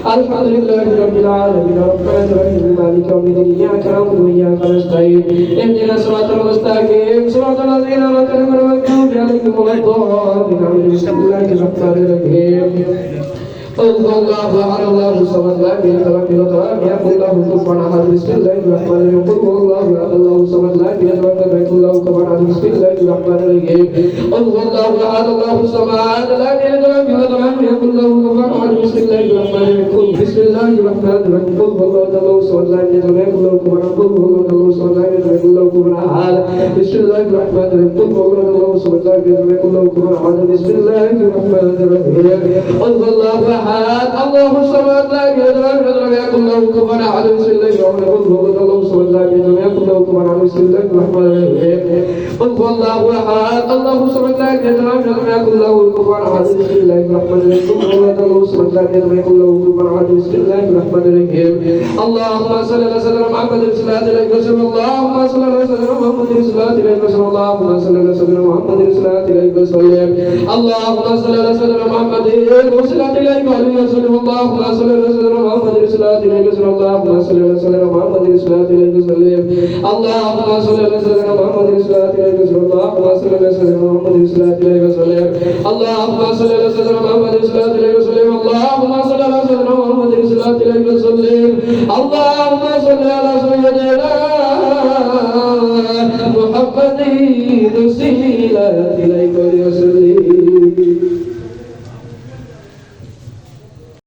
الحمد لله رب العالمين الرحمن الرحيم مالك يوم الدين إياك نعبد وإياك نستعين اهدنا الصراط المستقيم صراط الذين أنعمت عليهم غير المغضوب عليهم ولا الضالين آمين بسم الله الرحمن الرحيم قل هو الله احد الله الصمد لم يلد ولم يولد ولم يكن له كفوا احد بسم الله الرحمن الرحيم قل هو الله احد الله الصمد لم يلد ولم يكن له كفوا احد بسم الله الرحمن الرحيم قل هو الله احد الله الصمد لم يلد ولم يولد ولم يكن له كفوا احد بسم الله الرحمن الرحيم بسم الله الرحمن الرحيم قل هو الله احد الله الصمد لم يلد ولم يكن له كفوا احد قل هو الله احد الله الصمد لم يلد ولم يكن له كفوا احد بسم الله الرحمن الرحيم قل هو الله احد الله الصمد لم يلد ولم يكن له كفوا احد بسم الله الرحمن الرحيم قل هو الله احد الله الصمد لا يلد ولم يكن له كفوا احد بسم الله الرحمن الرحيم قل هو الله الصمد لا يلد ولم يكن له كفوا احد بسم الله الرحمن الرحيم قل هو الله أحد. الله الصمد لا يلد ولم يكن له كفوا أحد. بسم الله الرحمن الرحيم. الله الصمد لا يلد ولم يكن له كفوا أحد. بسم الله الرحمن الرحيم. اللهم صل على سيدنا محمد صلى الله عليه وسلم. اللهم صل على سيدنا محمد صلى الله عليه وسلم. اللهم صل على سيدنا محمد صلى الله عليه وسلم. اللهم صل على سيدنا محمد صلى الله عليه وسلم. اللهم صل على سيدنا محمد صلى الله عليه وسلم. اللهم صل على سيدنا محمد صلى الله عليه وسلم. اللهم صل على سيدنا محمد صلى الله عليه وسلم اللهم صل على سيدنا محمد صلى الله عليه وسلم اللهم صل على سيدنا محمد صلى الله عليه وسلم اللهم صل على سيدنا محمد صلى الله عليه وسلم اللهم صل على سيدنا محمد وسيلة إليك